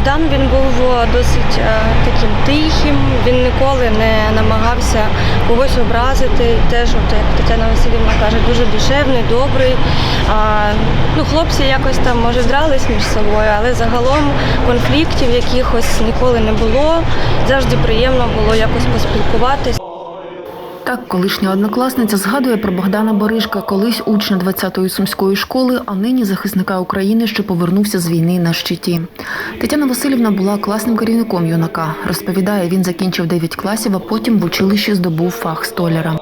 Богдан він був е, досить е, таким тихим, він ніколи не намагався когось образити. Теж, от, як Тетяна Васильівна каже, дуже душевний, добрий. А, ну, хлопці якось там може дрались між собою, але загалом конфліктів якихось ніколи не було. Завжди приємно було якось поспілкуватись. Так, колишня однокласниця згадує про Богдана Боришка, колись учня 20-ї сумської школи, а нині захисника України, що повернувся з війни на щиті. Тетяна Васильівна була класним керівником юнака. Розповідає, він закінчив 9 класів, а потім в училищі здобув фах столяра.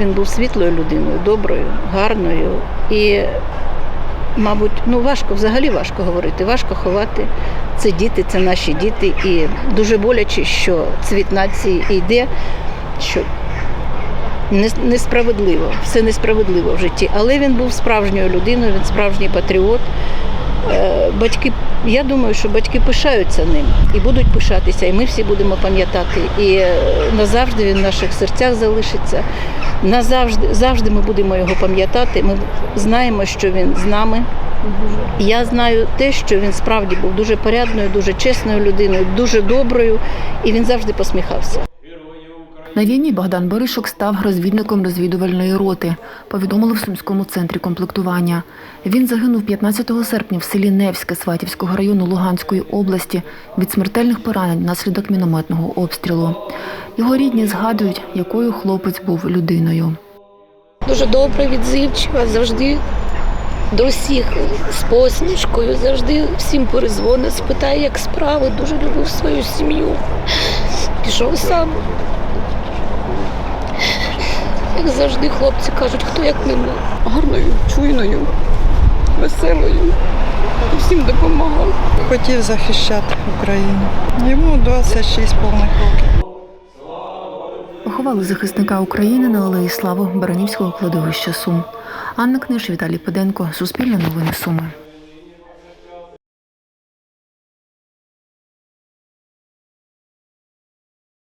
Він був світлою людиною, доброю, гарною і, мабуть, ну важко, взагалі важко говорити, важко ховати. Це діти, це наші діти, і дуже боляче, що цвіт нації йде, що несправедливо, все несправедливо в житті. Але він був справжньою людиною, він справжній патріот. Е, Батьки, я думаю, що батьки пишаються ним і будуть пишатися, і ми всі будемо пам'ятати. І е, назавжди він в наших серцях залишиться. Назавжди завжди ми будемо його пам'ятати. Ми знаємо, що він з нами. Я знаю те, що він справді був дуже порядною, дуже чесною людиною, дуже доброю, і він завжди посміхався. На війні Богдан Боришок став розвідником розвідувальної роти, повідомили в Сумському центрі комплектування. Він загинув 15 серпня в селі Невське Сватівського району Луганської області від смертельних поранень внаслідок мінометного обстрілу. Його рідні згадують, якою хлопець був людиною. дуже добра, відзивчива, завжди до всіх з посмішкою, завжди всім перезвонить, спитає, як справи, дуже любив свою сім'ю. Пішов сам. Як завжди, хлопці кажуть, хто як не ми. Гарною, чуйною, веселою. Всім допомагав. Хотів захищати Україну. Йому 26 повних років. Поховали захисника України на Алеї Слави Баранівського кладовища Сум. Анна Книж, Віталій Педенко, Суспільне новини Суми.